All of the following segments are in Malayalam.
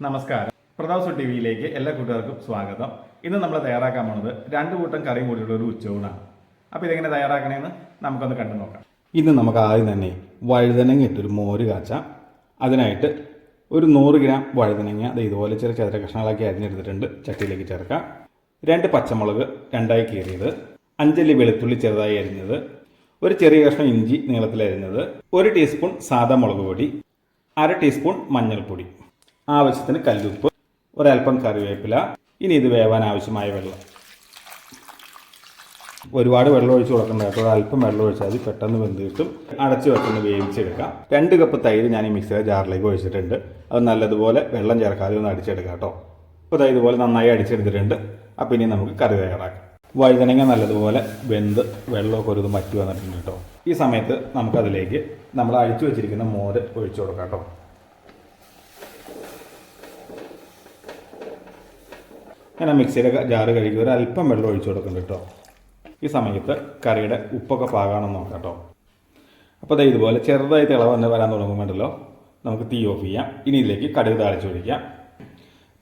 നമസ്കാരം. പ്രതാപ് ടി വിയിലേക്ക് എല്ലാ കൂട്ടുകാർക്കും സ്വാഗതം. ഇന്ന് നമ്മൾ തയ്യാറാക്കാൻ പോണത് രണ്ട് കൂട്ടം കറിയും കൂടിയുള്ള ഒരു ഉച്ചയൂണാണ്. അപ്പോൾ ഇതെങ്ങനെ തയ്യാറാക്കണമെന്ന് നമുക്കൊന്ന് കണ്ടു നോക്കാം. ഇന്ന് നമുക്ക് ആദ്യം തന്നെ വഴുതനങ്ങ ഇട്ടൊരു മോര് കാച്ചാം. അതിനായിട്ട് ഒരു നൂറ് ഗ്രാം വഴുതനങ്ങ അത് ഇതുപോലെ ചെറിയ ചതുര കഷ്ണങ്ങളാക്കി അരിഞ്ഞെടുത്തിട്ടുണ്ട്. ചട്ടിയിലേക്ക് ചേർക്കാം. രണ്ട് പച്ചമുളക് രണ്ടായി കീറിയത്. അഞ്ചല്ലി വെളുത്തുള്ളി ചെറുതായി അരിഞ്ഞത്. ഒരു ചെറിയ കഷ്ണം ഇഞ്ചി നീളത്തിൽ അരിഞ്ഞത് ഒരു ടീസ്പൂൺ സാദാ മുളക് പൊടി. അര ടീസ്പൂൺ മഞ്ഞൾപ്പൊടി. ആവശ്യത്തിന് കല്ലുപ്പ് ഒരൽപ്പം കറിവേപ്പില ഇനി ഇത് വേവാൻ ആവശ്യമായ വെള്ളം. ഒരുപാട് വെള്ളം ഒഴിച്ച് കൊടുക്കണ്ട കേട്ടോ. അല്പം വെള്ളം ഒഴിച്ചാൽ മതി. പെട്ടെന്ന് വെന്ത് കിട്ടും. അടച്ച് വെച്ചൊന്ന് വേവിച്ചെടുക്കാം. രണ്ട് കപ്പ് തൈര് ഞാൻ ഈ മിക്സിയുടെ ജാറിലേക്ക് ഒഴിച്ചിട്ടുണ്ട്. അത് നല്ലതുപോലെ വെള്ളം ചേർക്കാതെ ഒന്ന് അടിച്ചെടുക്കാം കേട്ടോ. അപ്പോൾ തൈര് ഇതുപോലെ നന്നായി അടിച്ചെടുത്തിട്ടുണ്ട്. അപ്പോൾ ഇനി നമുക്ക് കറി തയ്യാറാക്കാം. വഴുതനങ്ങ നല്ലതുപോലെ വെന്ത് വെള്ളമൊക്കെ ഒരു മറ്റി വന്നിട്ടുണ്ട് കേട്ടോ. ഈ സമയത്ത് നമുക്കതിലേക്ക് നമ്മൾ അഴിച്ചു വെച്ചിരിക്കുന്ന മോര് ഒഴിച്ചു കൊടുക്കാം കേട്ടോ. ഞാൻ ആ മിക്സിയുടെ ജാറ് കഴുകി ഒരു അല്പം വെള്ളം ഒഴിച്ചു കൊടുക്കുന്നുണ്ട് കേട്ടോ. ഈ സമയത്ത് കറിയുടെ ഉപ്പൊക്കെ പാകാണെന്ന് നോക്കാം കേട്ടോ. അപ്പോൾ ദേ ഇതുപോലെ ചെറുതായി തിളവ് വന്ന് വരാൻ തുടങ്ങുമ്പോണ്ടല്ലോ നമുക്ക് തീ ഓഫ് ചെയ്യാം. ഇനി ഇതിലേക്ക് കടുക് താളിച്ച് ഒഴിക്കാം.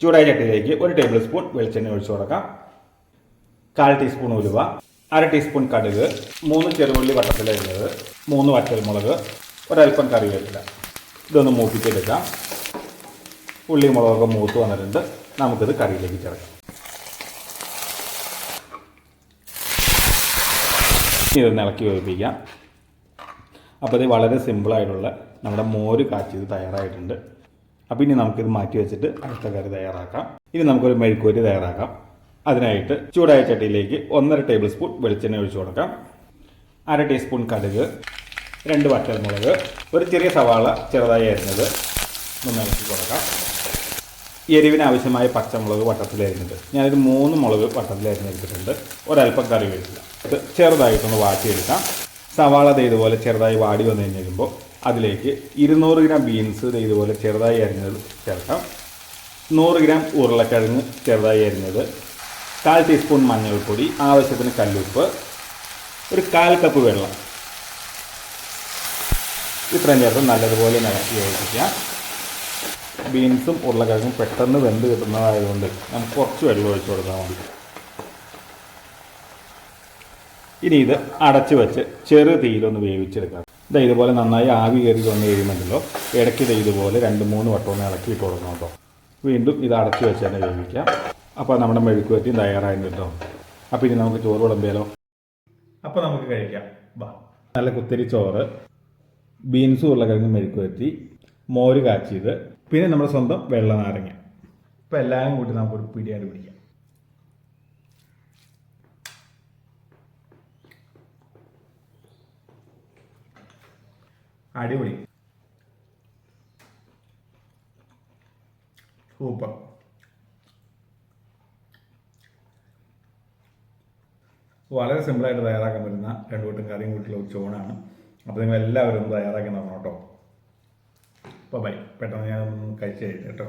ചൂടായ ചട്ടിയിലേക്ക് ഒരു ടേബിൾ സ്പൂൺ വെളിച്ചെണ്ണ ഒഴിച്ചു കൊടുക്കാം. കാൽ ടീസ്പൂൺ ഉലുവ അര ടീസ്പൂൺ കടുക് മൂന്ന് ചെറുപുള്ളി വട്ടത്തിലരിഞ്ഞത് മൂന്ന് വറ്റൽമുളക് ഒരൽപ്പം കറിവേപ്പില. ഇതൊന്ന് മൂപ്പിച്ചെടുക്കാം. ഉള്ളി മുളകൊക്കെ മൂത്ത് വന്നിട്ടുണ്ട്. നമുക്കിത് കറിയിലേക്ക് ചേർക്കാം. ഇത് ഇളക്കി വേവിപ്പിക്കാം. അപ്പോൾ ഇത് വളരെ സിമ്പിളായിട്ടുള്ള നമ്മുടെ മോര് കാച്ചിയത് തയ്യാറായിട്ടുണ്ട്. അപ്പോൾ ഇനി നമുക്കിത് മാറ്റി വെച്ചിട്ട് അടുത്ത കറി തയ്യാറാക്കാം. ഇനി നമുക്കൊരു മെഴുക്കുവരി തയ്യാറാക്കാം. അതിനായിട്ട് ചൂടായ ചട്ടിയിലേക്ക് ഒന്നര ടേബിൾ സ്പൂൺ വെളിച്ചെണ്ണ ഒഴിച്ചു കൊടുക്കാം. അര ടീസ്പൂൺ കടുക് രണ്ട് വറ്റൽമുളക് ഒരു ചെറിയ സവാള ചെറുതായി അരിഞ്ഞത്. ഒന്ന് ഇളക്കി കൊടുക്കാം. എരിവിന് ആവശ്യമായ പച്ചമുളക് വട്ടത്തിലരിഞ്ഞിട്ട് ഞാനൊരു മൂന്ന് മുളക് വട്ടത്തിലരിഞ്ഞെടുത്തിട്ടുണ്ട് ഒരല്പം കറിവേപ്പില ഇത് ചെറുതായിട്ടൊന്ന് വാട്ടിയെടുക്കാം. സവാള ഇതുപോലെ ചെറുതായി വാടി വന്നു കഴിഞ്ഞ് കഴിയുമ്പോൾ അതിലേക്ക് ഇരുന്നൂറ് ഗ്രാം ബീൻസ് ഇതുപോലെ ചെറുതായി അരിഞ്ഞത് ചേർക്കാം. നൂറ് ഗ്രാം ഉരുളക്കിഴങ്ങ് ചെറുതായി അരിഞ്ഞത് കാൽ ടീസ്പൂൺ മഞ്ഞൾപ്പൊടി ആവശ്യത്തിന് കല്ലുപ്പ് ഒരു കാൽ കപ്പ് വെള്ളം. ഇത്രയും ചേർത്ത് നല്ലതുപോലെ നിരത്തി യോജിപ്പിക്കാം. ബീൻസും ഉരുളക്കിഴങ്ങും പെട്ടെന്ന് വെന്ത് കിട്ടുന്നതായതുകൊണ്ട് നമുക്ക് കുറച്ച് വെള്ളം ഒഴിച്ചു കൊടുത്താൽ മതി. ഇനി ഇത് അടച്ചു വെച്ച് ചെറു തീയിലൊന്ന് വേവിച്ചെടുക്കാം. ഇതാ ഇതുപോലെ നന്നായി ആവി കയറി വന്ന് കഴിയുമെങ്കിലോ ഇടയ്ക്ക് ഇത് ഇതുപോലെ രണ്ട് മൂന്ന് വട്ടം ഒന്ന് ഇളക്കിയിട്ട് കൊടുക്കണം കേട്ടോ. വീണ്ടും ഇത് അടച്ചു വെച്ച് തന്നെ വേവിക്കാം. അപ്പോൾ നമ്മുടെ മെഴുക്ക് പറ്റിയും തയ്യാറായിരുന്നു കേട്ടോ അപ്പോൾ ഇനി നമുക്ക് ചോറ് വിളമ്പിയാലോ? അപ്പോൾ നമുക്ക് കഴിക്കാം. വാ നല്ല കുത്തിരി ചോറ് ബീൻസ് ഉരുളക്കിഴങ്ങ് മെഴുക്ക് പറ്റി മോര് കാച്ചിയത് പിന്നെ നമ്മുടെ സ്വന്തം വെള്ള നാരങ്ങ. ഇപ്പോൾ എല്ലാവരും കൂട്ടി നമുക്കൊരു പിടിയായിട്ട് പിടിക്കാം. അടിപൊളി. സൂപ്പർ. വളരെ സിമ്പിളായിട്ട് തയ്യാറാക്കാൻ പറ്റുന്ന രണ്ടു കൂട്ടും കറിയും കൂട്ടിയുള്ള ചോണാണ് അപ്പോൾ നിങ്ങൾ എല്ലാവരും തയ്യാറാക്കി നോക്കണം കേട്ടോ. ബൈ പെട്ടെന്ന് ഞാൻ കഴിച്ചു കഴിഞ്ഞു കേട്ടോ.